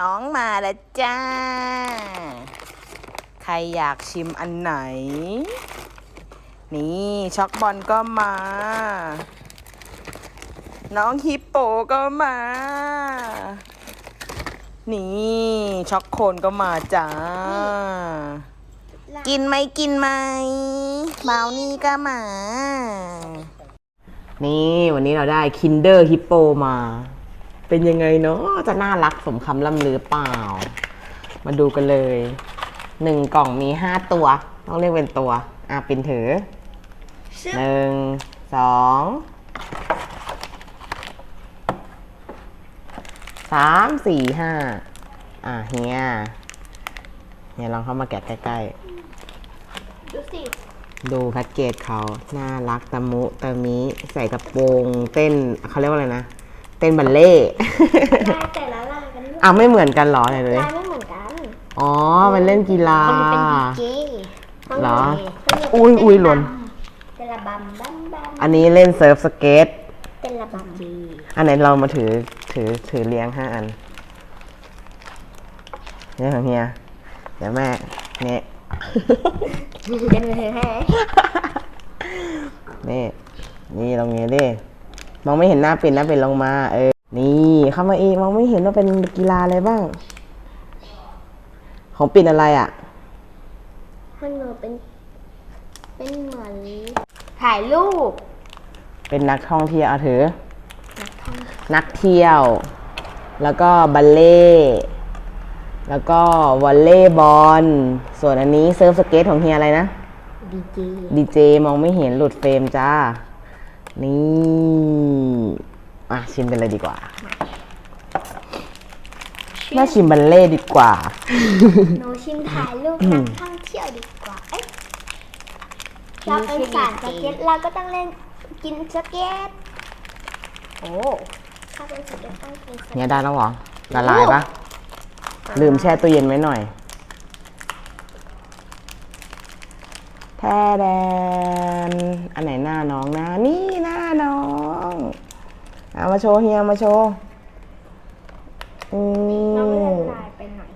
น้องมาแล้วจ้า ใครอยากชิมอันไหน นี่ช็อกบอลก็มา น้องฮิปโปก็มา นี่ช็อกโคนก็มาจ้า กินไหมกินไหมบราวนี่ก็มา นี่วันนี้เราได้ Kinder Hippo มา เป็นยังไงเนาะจะน่ารักสมคำล่ำลือเปล่า มาดูกันเลยหนึ่งกล่องมีห้าตัว ต้องเรียกเป็นตัว อะปินถือหนึ่งสองสามสี่ห้าอะเฮียเฮียลองเข้ามาแกะใกล้ดูสิๆดูแพ็กเกจเขาน่ารักตะมุตะมิ ใส่กระโปรง เต้นเขาเรียกว่าอะไรนะ เต้นบัลเล่ต์ ลายแต่ละลายกันด้วยอะไม่เหมือนกันเหรอไหนเลยลายไม่เหมือนกันอ๋อ มันเล่นกีฬา คนนี้เป็นดีเจเหรอคนนี้อุ้ยอุ้ยหล่นเป็นระบำบัมบัมอันนี้เล่นเซิร์ฟสเก็ตเป็นระบำดีอันไหนเรามาถือถือถือเลี้ยงห้าอันเนี่ยของเฮียเดี๋ยวแม่เนี่ยเป็นมือให้นี่นี่ตรงนี้ดิ มองไม่เห็นหน้าปิ่นหน้าปิ่นลงมา เออ นี่เข้ามาอีกมองไม่เห็นว่าเป็นกีฬาอะไรบ้าง ของปิ่นอะไรอะ มันเหมือนเป็น เป็นเหมือนถ่ายรูป เป็นนักท่องเที่ยวเอาถือ นักท่องนักเที่ยว แล้วก็บัลเล่ต์แล้วก็วอลเลย์บอล ส่วนอันนี้เซิร์ฟสเก็ตของเฮียอะไรนะ ดีเจ ดีเจมองไม่เห็นหลุดเฟรมจ้า นี่อะชิมไปเลยดีกว่าน่าชิมบัลเล่ต์ดีกว่า หนูชิมถ่ายรูปนักท่องเที่ยวดีกว่า เอ๊ะเราเป็นสายสเก็ตเราก็ต้องเล่นกินสเก็ตโอ้ถ้าเป็นสเก็ตต้องกินสเก็ตเนี่ยได้แล้วเหรอละลายปะลืมแช่ตู้เย็นไว้หน่อยแท้แดนอันไหนหน้าน้องนะนี่หน้าน้อง เอามาโชว์เฮียมาโชว์อืน้องเล่มนลายไปหน่อย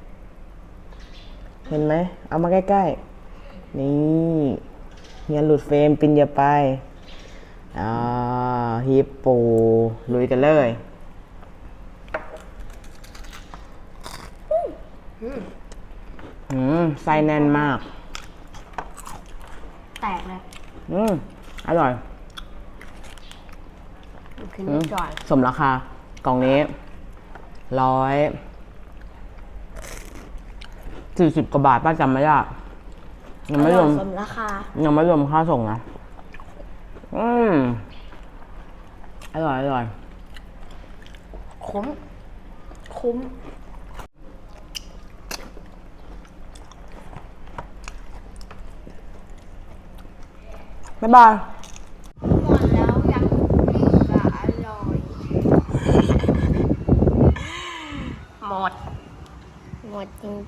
เห็นไหม เอามาใกล้ๆ นี่เฮียหลุดเฟรมปินอย่าไป อ่าฮิปโปลุยกันเลย อืมไส้แน่นมาก แตกเลย อืม อร่อย ขึ้นอืมก่อนสมราคากล่องนี้ร้อยสี่สิบกว่าบาทป้าจำไม่ได้ยังไม่รวมสมราคายังไม่รวมค่าส่งนะอืมอร่อยอร่อยคุ้ม คุ้ม บ๊ายบาย 또